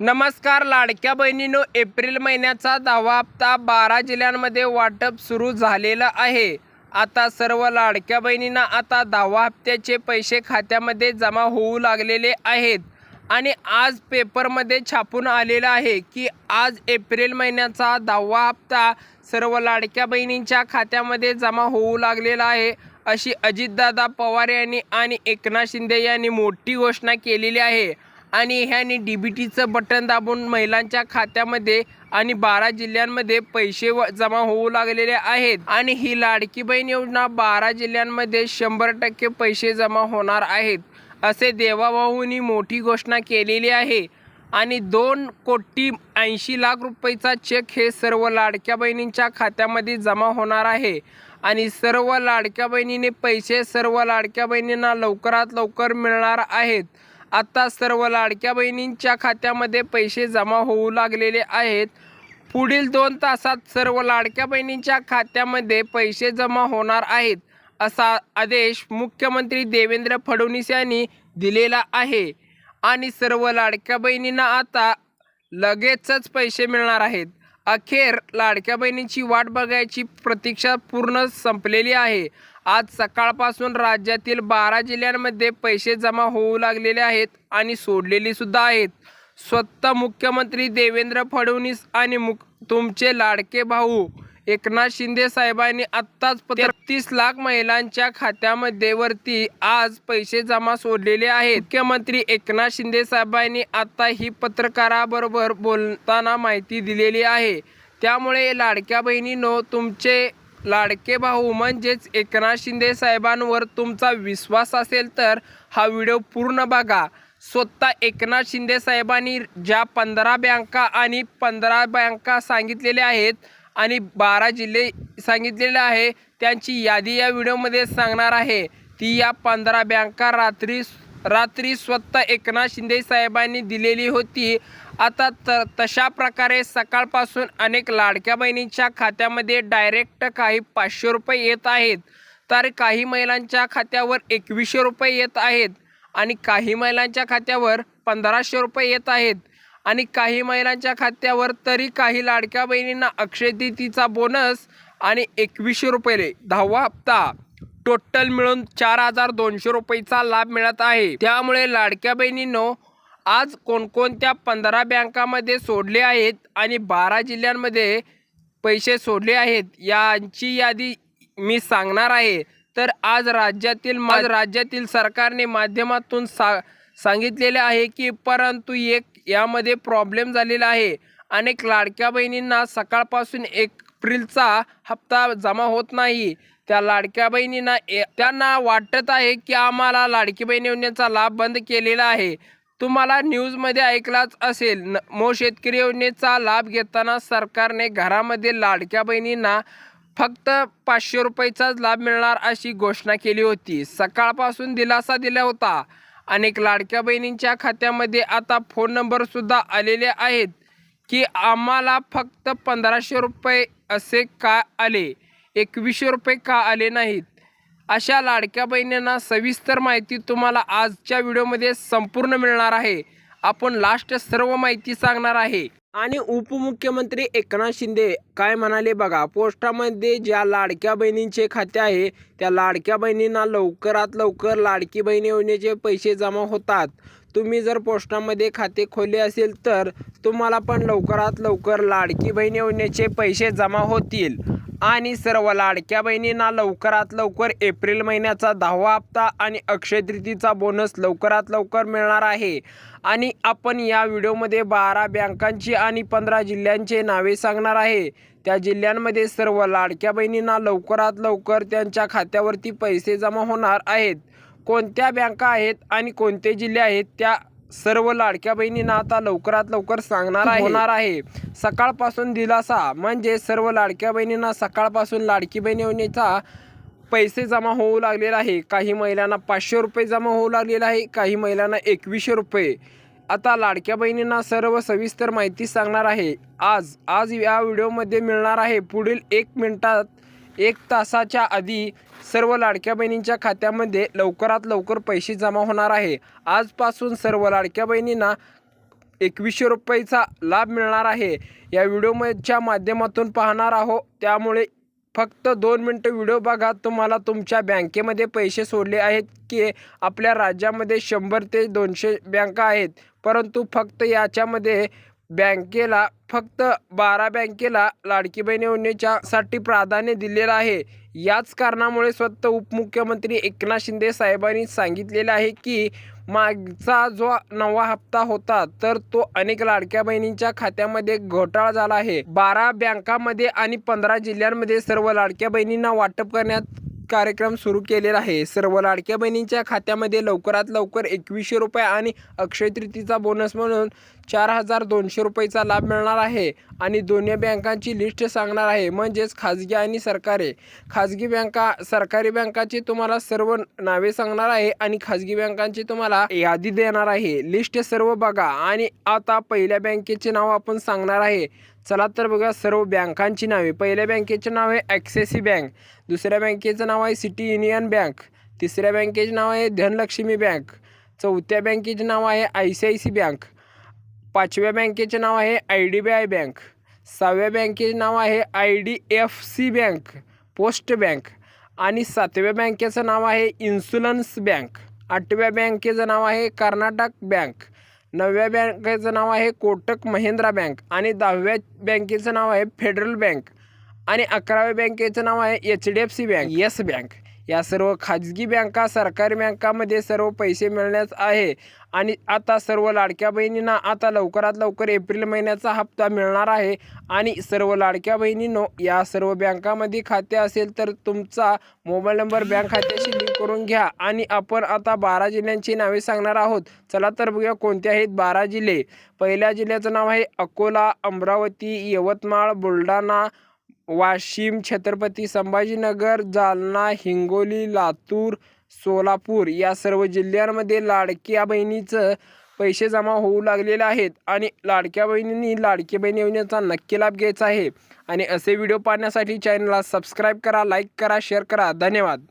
नमस्कार लाडक्या बहिणीनो एप्रिल महिन्याचा दहावा हप्ता बारा जिल्ह्यांमध्ये वाटप सुरू झालेलं आहे. आता सर्व लाडक्या बहिणींना आता दहावा हप्त्याचे पैसे खात्यामध्ये जमा होऊ लागलेले आहेत. आणि आज पेपरमध्ये छापून आलेलं आहे की आज एप्रिल महिन्याचा दहावा हप्ता सर्व लाडक्या बहिणींच्या खात्यामध्ये जमा होऊ लागलेला आहे अशी अजितदादा पवार यांनी आणि एकनाथ शिंदे यांनी मोठी घोषणा केलेली आहे. आणि ह्यानी डी बी टीचं बटन दाबून महिलांच्या खात्यामध्ये आणि बारा जिल्ह्यांमध्ये पैसे व जमा होऊ लागलेले आहेत. आणि ही लाडकी बहीण योजना बारा जिल्ह्यांमध्ये शंभर टक्के पैसे जमा होणार आहेत. असे देवाभाऊंनी मोठी घोषणा केलेली आहे. आणि दोन कोटी ऐंशी लाख रुपयेचा चेक हे सर्व लाडक्या बहिणींच्या खात्यामध्ये जमा होणार आहे. आणि सर्व लाडक्या बहिणीने पैसे सर्व लाडक्या बहिणींना लवकरात लवकर मिळणार आहेत. आता सर्व लाडक्या बहिणींच्या खात्यामध्ये पैसे जमा होऊ लागलेले आहेत. पुढील दोन तासात सर्व लाडक्या बहिणींच्या खात्यामध्ये पैसे जमा होणार आहेत असा आदेश मुख्यमंत्री देवेंद्र फडणवीस यांनी दिलेला आहे. आणि सर्व लाडक्या बहिणींना आता लगेचच पैसे मिळणार आहेत. अखेर लाडक्या बहिणींची वाट बघायची प्रतीक्षा पूर्ण संपलेली आहे. आज सकाळपासून राज्यातील बारा जिल्ह्यांमध्ये पैसे जमा होऊ लागलेले आहेत आणि सोडलेले सुद्धा आहेत. स्वतः मुख्यमंत्री देवेंद्र फडणवीस आणि मुक तुमचे लाडके भाऊ एकनाथ शिंदे साहेबांनी आत्ताच तेहतीस लाख महिलांच्या खात्यामध्ये वरती आज पैसे जमा सोडलेले आहेत. मुख्यमंत्री एकनाथ शिंदे साहेबांनी आता ही पत्रकाराबरोबर बोलताना माहिती दिलेली आहे. त्यामुळे लाडक्या बहिणीनो तुमचे लाडके भाऊ म्हणजेच एकनाथ शिंदे साहेबांवर तुमचा विश्वास असेल तर हा व्हिडिओ पूर्ण बघा. स्वतः एकनाथ शिंदे साहेबांनी ज्या पंधरा बँका आणि पंधरा बँका सांगितलेल्या आहेत आणि बारा जिल्हे सांगितलेले आहे त्यांची यादी या व्हिडिओमध्ये सांगणार आहे. ती या पंधरा बँका रात्री रात्री स्वतः एकनाथ शिंदे साहेबांनी दिलेली होती. आता त तशा प्रकारे सकाळपासून अनेक लाडक्या बहिणींच्या खात्यामध्ये डायरेक्ट काही पाचशे रुपये येत आहेत. तर काही महिलांच्या खात्यावर एकवीसशे रुपये येत आहेत आणि काही महिलांच्या खात्यावर पंधराशे रुपये येत आहेत. आणि काही महिलांच्या खात्यावर तरी काही लाडक्या बहिणींना अक्षय तृतीचा बोनस आणि एकवीसशे रुपये दहावा हप्ता. टोटल मिळून चार हजार दोनशे रुपयेचा लाभ मिळत आहे. त्यामुळे लाडक्या बहिणींनो आज कोणकोणत्या पंधरा बँकामध्ये सोडले आहेत आणि बारा जिल्ह्यांमध्ये पैसे सोडले आहेत यांची यादी मी सांगणार आहे. तर आज राज्यातील मा राज्यातील सरकारने माध्यमातून सा सांगितलेले आहे की परंतु एक यामध्ये प्रॉब्लेम झालेला आहे. अनेक लाडक्या बहिणींना सकाळपासून एप्रिलचा हप्ता जमा होत नाही. त्या लाडक्या बहिणींना ए- त्यांना वाटत आहे की आम्हाला लाडकी बहीण योजनेचा लाभ बंद केलेला आहे. तुम्हाला न्यूजमध्ये ऐकलाच असेल न मो शेतकरी योजनेचा लाभ घेताना सरकारने घरामध्ये लाडक्या बहिणींना फक्त पाचशे रुपयेचाच लाभ मिळणार अशी घोषणा केली होती. सकाळपासून दिलासा दिला होता. अनेक लाडक्या बहिणींच्या खात्यामध्ये आता फोन नंबरसुद्धा आलेले आहेत की आम्हाला फक्त पंधराशे रुपये असे का आले? एकवीसशे रुपये का आले नाहीत? अशा लाडक्या बहिणींना सविस्तर माहिती तुम्हाला आजच्या व्हिडिओमध्ये संपूर्ण मिळणार आहे. आपण लास्ट सर्व माहिती सांगणार आहे. आणि उपमुख्यमंत्री एकनाथ शिंदे काय म्हणाले बघा पोस्टामध्ये ज्या लाडक्या बहिणींचे खाते आहे त्या लाडक्या बहिणींना लवकरात लवकर लाडकी बहीण योजनेचे पैसे जमा होतात. तुम्ही जर पोस्टामध्ये खाते खोले असेल तर तुम्हाला पण लवकरात लवकर लाडकी बहीण योजनेचे पैसे जमा होतील. आणि सर्व लाडक्या बहिणींना लवकरात लवकर एप्रिल महिन्याचा दहावा हप्ता आणि अक्षय तृतीचा बोनस लवकरात लवकर मिळणार आहे. आणि आपण या व्हिडिओमध्ये बारा बँकांची आणि पंधरा जिल्ह्यांचे नावे सांगणार आहे. त्या जिल्ह्यांमध्ये सर्व लाडक्या बहिणींना लवकरात लवकर त्यांच्या खात्यावरती पैसे जमा होणार आहेत. कोणत्या बँका आहेत आणि कोणते जिल्हे आहेत त्या सर्व लाडक्या बहिणींना आता लवकरात लवकर सांगणार होणार आहे. सकाळपासून दिलासा म्हणजे सर्व लाडक्या बहिणींना सकाळपासून लाडकी बहीण योजनेचा पैसे जमा होऊ लागलेला आहे. काही महिलांना पाचशे रुपये जमा होऊ लागलेला आहे काही महिलांना एकवीसशे रुपये. आता लाडक्या बहिणींना सर्व सविस्तर माहिती सांगणार आहे. आज आज या व्हिडिओमध्ये मिळणार आहे पुढील एक मिनिटात एक तासाच्या आधी सर्व लाडक्या बहिणींच्या खात्यामध्ये लवकरात लवकर पैसे जमा होणार आहे. आजपासून सर्व लाडक्या बहिणींना एकवीसशे रुपयेचा लाभ मिळणार आहे. या व्हिडिओच्या माध्यमातून पाहणार आहोत. त्यामुळे फक्त दोन मिनटं व्हिडिओ बघा. तुम्हाला तुमच्या बँकेमध्ये पैसे सोडले आहेत की आपल्या राज्यामध्ये शंभर ते दोनशे बँका आहेत. परंतु फक्त याच्यामध्ये बँकेला फक्त बारा बँकेला लाडकी बहीण योजनेच्यासाठी प्राधान्य दिलेलं आहे. याच कारणामुळे स्वतः उपमुख्यमंत्री एकनाथ शिंदे साहेबांनी सांगितलेलं आहे की मागचा जो नवा हप्ता होता तर तो अनेक लाडक्या बहिणींच्या खात्यामध्ये घोटाळा झाला आहे. बारा बँकामध्ये आणि पंधरा जिल्ह्यांमध्ये सर्व लाडक्या बहिणींना वाटप करण्यात कार्यक्रम सुरू केलेला आहे. सर्व लाडक्या बहिणींच्या खात्यामध्ये लवकरात लवकर एकवीसशे रुपये आणि अक्षय तृतीचा बोनस म्हणून चार हजार दोनशे रुपयेचा लाभ मिळणार आहे आणि दोन्ही बँकांची लिस्ट सांगणार आहे. म्हणजेच खाजगी आणि सरकारी. खाजगी बँका सरकारी बँकाची तुम्हाला सर्व नावे सांगणार आहे आणि खाजगी बँकांची तुम्हाला यादी देणार आहे. लिस्ट सर्व बघा आणि आता पहिल्या बँकेचे नाव आपण सांगणार आहे. चला तर बघा सर्व बँकांची नावे. पहिल्या बँकेचे नाव आहे ॲक्सेसी बँक. दुसऱ्या बँकेचं नाव आहे सिटी युनियन बँक. तिसऱ्या बँकेचे नाव आहे धनलक्ष्मी बँक. चौथ्या बँकेचे नाव आहे I C I C bank. पाचव्या बँकेचे नाव आहे I D B I bank. सहाव्या बँकेचे नाव आहे I D F C bank post bank. आणि सातव्या बँकेचं नाव आहे इन्शुरन्स बँक. आठव्या बँकेचं नाव आहे कर्नाटक बँक. नवव्या बँकेचं नाव आहे कोटक महिंद्रा बँक. आणि दहाव्या बँकेचं नाव आहे फेडरल बँक. आणि अकराव्या बँकेचं नाव आहे H D F C bank. Yes bank. या सर्व खाजगी बँका सरकारी बँकामध्ये सर्व पैसे मिळण्यास आहे. आणि आता सर्व लाडक्या बहिणींना आता लवकरात लवकर एप्रिल महिन्याचा हप्ता मिळणार आहे. आणि सर्व लाडक्या बहिणींनो या सर्व बँकामध्ये खाते असेल तर तुमचा मोबाईल नंबर बँक खात्याशी लिंक करून घ्या. आणि आपण आता बारा जिल्ह्यांची नावे सांगणार आहोत. चला तर बघूया कोणते आहेत बारा जिल्हे. पहिल्या जिल्ह्याचं नाव आहे अकोला अमरावती यवतमाळ बुलढाणा वाशिम छत्रपती संभाजीनगर जालना हिंगोली लातूर सोलापूर या सर्व जिल्ह्यांमध्ये लाडक्या बहिणीचं पैसे जमा होऊ लागलेले आहेत आणि लाडक्या बहिणींनी लाडकी बहीण योजनेचा नक्की लाभ घ्यायचा आहे. आणि असे व्हिडिओ पाहण्यासाठी चॅनलला सबस्क्राईब करा लाईक करा शेअर करा. धन्यवाद.